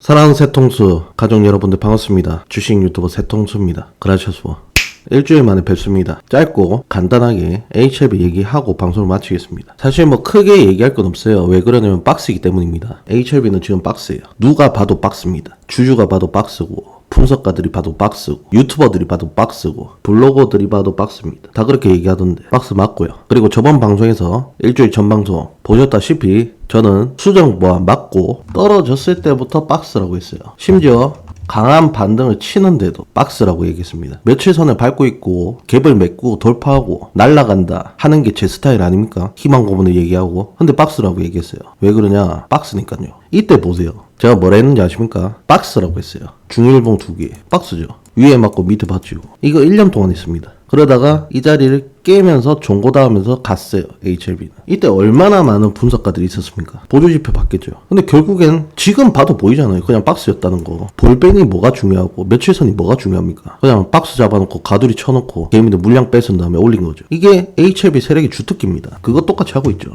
사랑하는 새통수 가족 여러분들 반갑습니다. 주식 유튜버 새통수입니다. 그라셔스워 일주일 만에 뵙습니다. 짧고 간단하게 HLB 얘기하고 방송을 마치겠습니다. 사실 뭐 크게 얘기할 건 없어요. 왜 그러냐면 박스이기 때문입니다. HLB는 지금 박스예요. 누가 봐도 박스입니다. 주주가 봐도 박스고 분석가들이 봐도 박스고 유튜버들이 봐도 박스고 블로거들이 봐도 박스입니다. 다 그렇게 얘기하던데 박스 맞고요. 그리고 저번 방송에서 일주일 전 방송 보셨다시피 저는 수정 보안 맞고 떨어졌을 때부터 박스라고 했어요. 심지어 강한 반등을 치는데도 박스라고 얘기했습니다. 며칠 선을 밟고 있고 갭을 맺고 돌파하고 날아간다 하는 게 제 스타일 아닙니까? 희망 고문을 얘기하고 근데 박스라고 얘기했어요. 왜 그러냐? 박스니까요. 이때 보세요. 제가 뭐라 했는지 아십니까? 박스라고 했어요. 중일봉 두 개. 박스죠. 위에 맞고 밑에 받치고. 이거 1년 동안 했습니다. 그러다가 이 자리를 깨면서 종고다 하면서 갔어요. HLB는. 이때 얼마나 많은 분석가들이 있었습니까? 보조지표 받겠죠. 근데 결국엔 지금 봐도 보이잖아요. 그냥 박스였다는 거. 볼펜이 뭐가 중요하고 며칠선이 뭐가 중요합니까? 그냥 박스 잡아놓고 가두리 쳐놓고 개미들 물량 뺏은 다음에 올린 거죠. 이게 HLB 세력의 주특기입니다. 그거 똑같이 하고 있죠.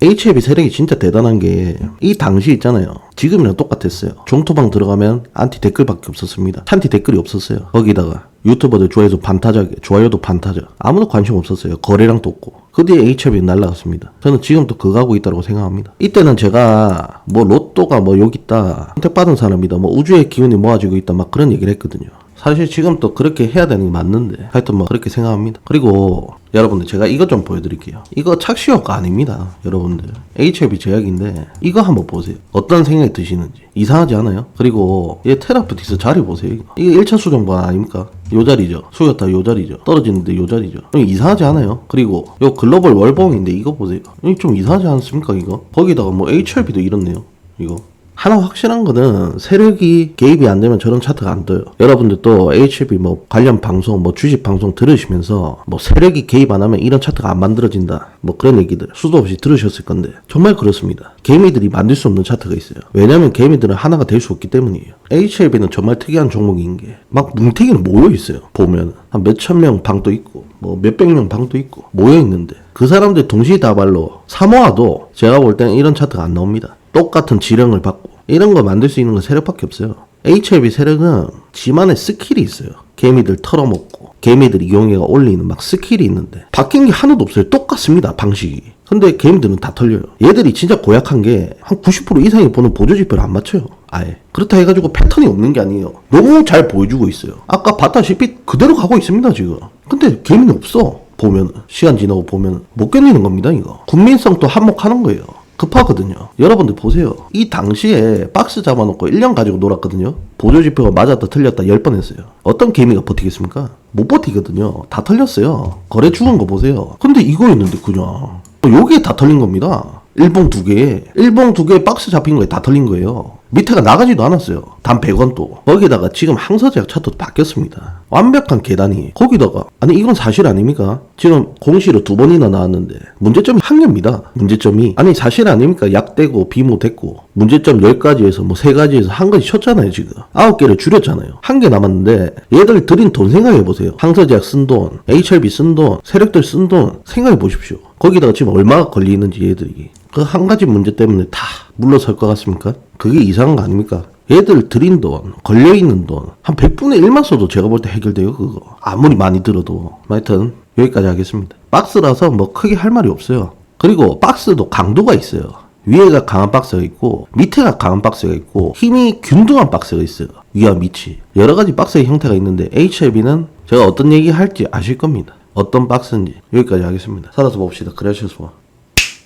HLB 세력이 진짜 대단한 게 이 당시 있잖아요. 지금이랑 똑같았어요. 종토방 들어가면 안티 댓글밖에 없었습니다. 찬티 댓글이 없었어요. 거기다가 유튜버들 좋아해서 반타작에 좋아요도 반타작 아무도 관심 없었어요. 거래량도 없고 그 뒤에 HLB 날라갔습니다. 저는 지금도 그거 하고 있다고 생각합니다. 이때는 제가 뭐 로또가 뭐 여기 있다 선택받은 사람이다 뭐 우주의 기운이 모아지고 있다 막 그런 얘기를 했거든요. 사실 지금 또 그렇게 해야 되는 게 맞는데 하여튼 뭐 그렇게 생각합니다. 그리고 여러분들 제가 이것 좀 보여드릴게요. 이거 착시효과 아닙니다. 여러분들 HLB 제약인데 이거 한번 보세요. 어떤 생각이 드시는지 이상하지 않아요? 그리고 얘 테라프틱스 자리 보세요. 이거 이게 1차 수정반 아닙니까? 요 자리죠. 수였다 요 자리죠. 떨어지는데 요 자리죠. 이상하지 않아요? 그리고 요 글로벌 월봉인데 이거 보세요. 좀 이상하지 않습니까 이거? 거기다가 뭐 HLB도 이렇네요. 이거 하나 확실한 거는 세력이 개입이 안 되면 저런 차트가 안 떠요. 여러분들 또 HLB 뭐 관련 방송, 뭐 주식 방송 들으시면서 뭐 세력이 개입 안 하면 이런 차트가 안 만들어진다. 뭐 그런 얘기들 수도 없이 들으셨을 건데 정말 그렇습니다. 개미들이 만들 수 없는 차트가 있어요. 왜냐면 개미들은 하나가 될 수 없기 때문이에요. HLB는 정말 특이한 종목인 게 막 뭉태기는 모여 있어요. 보면 한 몇천 명 방도 있고 뭐 몇백 명 방도 있고 모여 있는데 그 사람들 동시다발로 사모아도 제가 볼 때는 이런 차트가 안 나옵니다. 똑같은 지령을 받고 이런 거 만들 수 있는 건 세력밖에 없어요. HLB 세력은 지만의 스킬이 있어요. 개미들 털어먹고 개미들 이용해가 올리는 막 스킬이 있는데 바뀐 게 하나도 없어요. 똑같습니다. 방식이. 근데 개미들은 다 털려요. 얘들이 진짜 고약한 게 한 90% 이상이 보는 보조지표를 안 맞춰요. 아예. 그렇다 해가지고 패턴이 없는 게 아니에요. 너무 잘 보여주고 있어요. 아까 봤다시피 그대로 가고 있습니다, 지금. 근데 개미는 없어. 보면 시간 지나고 보면 못 견디는 겁니다 이거 국민성 또 한몫하는 거예요 급하거든요. 여러분들 보세요. 이 당시에 박스 잡아놓고 1년 가지고 놀았거든요. 보조지표가 맞았다 틀렸다 10번 했어요. 어떤 개미가 버티겠습니까? 못 버티거든요. 다 털렸어요. 거래 죽은 거 보세요. 근데 이거 있는데 그냥 여기에 다 털린 겁니다. 일봉 두 개에 일봉 두 개에 박스 잡힌 거에 다 털린 거예요 밑에가 나가지도 않았어요. 단 100원 또. 거기다가 지금 항서제약 차도 바뀌었습니다. 완벽한 계단이. 거기다가 아니 이건 사실 아닙니까? 지금 공시로 두 번이나 나왔는데 문제점이 한 개입니다. 문제점이 아니 사실 아닙니까? 약되고 비모됐고 문제점 10가지에서 뭐 3가지에서 한 가지 쳤잖아요 지금. 9개를 줄였잖아요. 한 개 남았는데 얘들 들인 돈 생각해 보세요. 항서제약 쓴 돈, HLB 쓴 돈, 세력들 쓴 돈 생각해 보십시오. 거기다가 지금 얼마가 걸리는지 얘들이. 그 한 가지 문제 때문에 다 물러설 것 같습니까? 그게 이상한 거 아닙니까? 얘들 들인 돈, 걸려있는 돈, 한 100분의 1만 써도 제가 볼 때 해결돼요, 그거. 아무리 많이 들어도. 하여튼, 여기까지 하겠습니다. 박스라서 뭐 크게 할 말이 없어요. 그리고 박스도 강도가 있어요. 위에가 강한 박스가 있고, 밑에가 강한 박스가 있고, 힘이 균등한 박스가 있어요. 위와 밑이. 여러 가지 박스의 형태가 있는데, HLB는 제가 어떤 얘기 할지 아실 겁니다. 어떤 박스인지. 여기까지 하겠습니다. 살아서 봅시다. 그라시오스와.